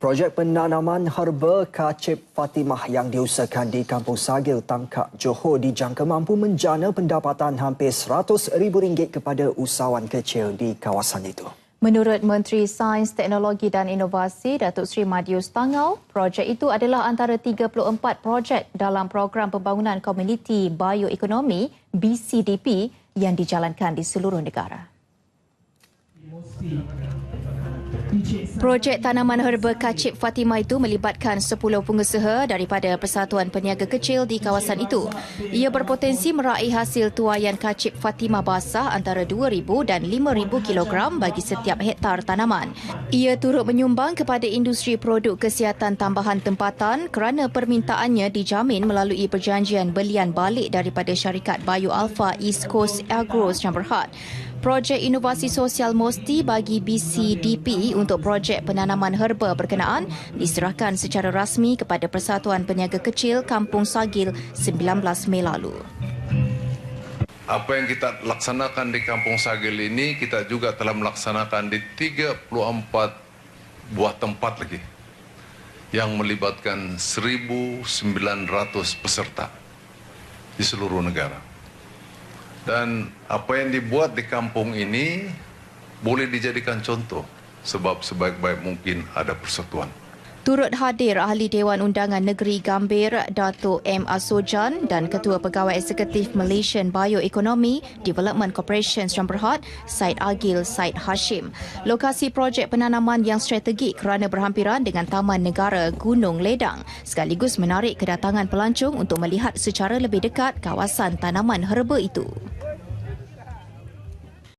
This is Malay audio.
Projek penanaman herba kacip Fatimah yang diusahakan di Kampung Sagil, Tangkak, Johor dijangka mampu menjana pendapatan hampir RM100,000 kepada usahawan kecil di kawasan itu. Menurut Menteri Sains, Teknologi dan Inovasi Datuk Seri Madius Tangau, projek itu adalah antara 34 projek dalam program pembangunan komuniti bioekonomi BCDP yang dijalankan di seluruh negara. Projek tanaman herba kacip Fatimah itu melibatkan 10 pengusaha daripada Persatuan Peniaga Kecil di kawasan itu. Ia berpotensi meraih hasil tuaian kacip Fatimah basah antara 2,000 dan 5,000 kilogram bagi setiap hektar tanaman. Ia turut menyumbang kepada industri produk kesihatan tambahan tempatan kerana permintaannya dijamin melalui perjanjian belian balik daripada syarikat Bio Alpha East Coast Agro Bhd. Projek Inovasi Sosial Mosti bagi BCDP untuk projek penanaman herba berkenaan diserahkan secara rasmi kepada Persatuan Peniaga Kecil Kampung Sagil 19 Mei lalu. Apa yang kita laksanakan di Kampung Sagil ini kita juga telah melaksanakan di 34 buah tempat lagi yang melibatkan 1.900 peserta di seluruh negara. Dan apa yang dibuat di kampung ini boleh dijadikan contoh sebab sebaik-baik mungkin ada persatuan. Turut hadir ahli Dewan Undangan Negeri Gambir Datuk M Asojan dan Ketua Pegawai Eksekutif Malaysian Bioeconomy Development Corporation Sdn Bhd Said Agil Said Hashim. Lokasi projek penanaman yang strategik kerana berhampiran dengan Taman Negara Gunung Ledang sekaligus menarik kedatangan pelancong untuk melihat secara lebih dekat kawasan tanaman herba itu.